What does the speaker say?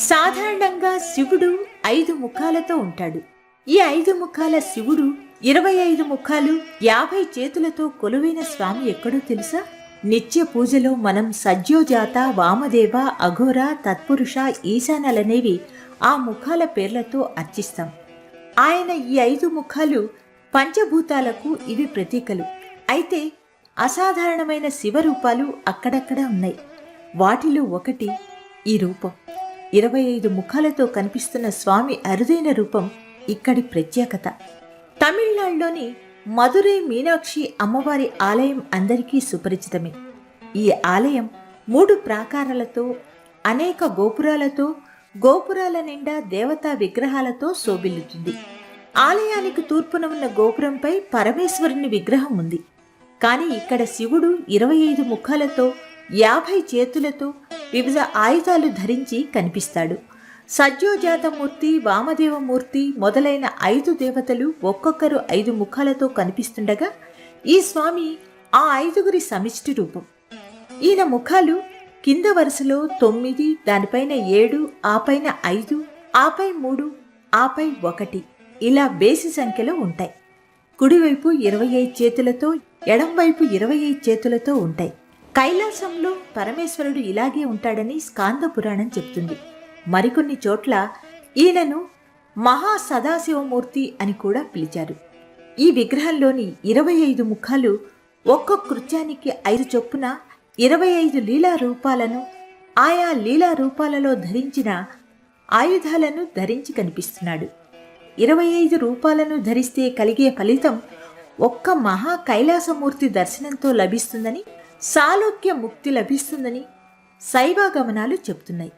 సాధారణంగా శివుడు ఐదు ముఖాలతో ఉంటాడు. ఈ ఐదు ముఖాల శివుడు ఇరవై ఐదు ముఖాలు యాభై చేతులతో కొలువైన స్వామి ఎక్కడో తెలుసా? నిత్య పూజలో మనం సజ్యోజాత వామదేవ అఘోర తత్పురుష ఈశానలనేవి ఆ ముఖాల పేర్లతో అర్చిస్తాం. ఆయన ఈ ఐదు ముఖాలు పంచభూతాలకు ఇవి ప్రతీకలు. అయితే అసాధారణమైన శివరూపాలు అక్కడక్కడ ఉన్నాయి. వాటిలో ఒకటి ఈ రూపం. ఇరవై ఐదు ముఖాలతో కనిపిస్తున్న స్వామి అరుదైన రూపం ఇక్కడి ప్రత్యేకత. తమిళనాడులోని మధురై మీనాక్షి అమ్మవారి ఆలయం అందరికీ సుపరిచితమే. ఈ ఆలయం మూడు ప్రాకారాలతో అనేక గోపురాలతో గోపురాల నిండా దేవతా విగ్రహాలతో శోభిల్లుతుంది. ఆలయానికి తూర్పున ఉన్న గోపురంపై పరమేశ్వరుని విగ్రహం ఉంది. కానీ ఇక్కడ శివుడు ఇరవై ఐదు ముఖాలతో యాభై చేతులతో వివిధ ఆయుధాలు ధరించి కనిపిస్తాడు. సజ్జోజాతమూర్తి వామదేవమూర్తి మొదలైన ఐదు దేవతలు ఒక్కొక్కరు ఐదు ముఖాలతో కనిపిస్తుండగా ఈ స్వామి ఆ ఐదుగురి సమిష్టి రూపం. ఈయన ముఖాలు కింద వరుసలో తొమ్మిది దానిపైన ఏడు ఆపైన ఐదు ఆపై మూడు ఆపై ఒకటి ఇలా బేసి సంఖ్యలో ఉంటాయి. కుడివైపు ఇరవై ఐదు చేతులతో ఎడంవైపు ఇరవై ఐదు చేతులతో ఉంటాయి. కైలాసంలో పరమేశ్వరుడు ఇలాగే ఉంటాడని స్కాంద పురాణం చెప్తుంది. మరికొన్ని చోట్ల ఈయనను మహా సదాశివమూర్తి అని కూడా పిలిచారు. ఈ విగ్రహంలోని ఇరవై ఐదు ముఖాలు ఒక్కొక్క కృత్యానికి ఐదు చొప్పున ఇరవై ఐదు లీలా రూపాలను ఆయా లీలా రూపాలలో ధరించిన ఆయుధాలను ధరించి కనిపిస్తున్నాడు. ఇరవై ఐదు రూపాలను ధరిస్తే కలిగే ఫలితం ఒక్క మహా కైలాసమూర్తి దర్శనంతో లభిస్తుందని సాలోక్య ముక్తి లభిస్తుందని శైవ గమనాలు చెబుతున్నాయి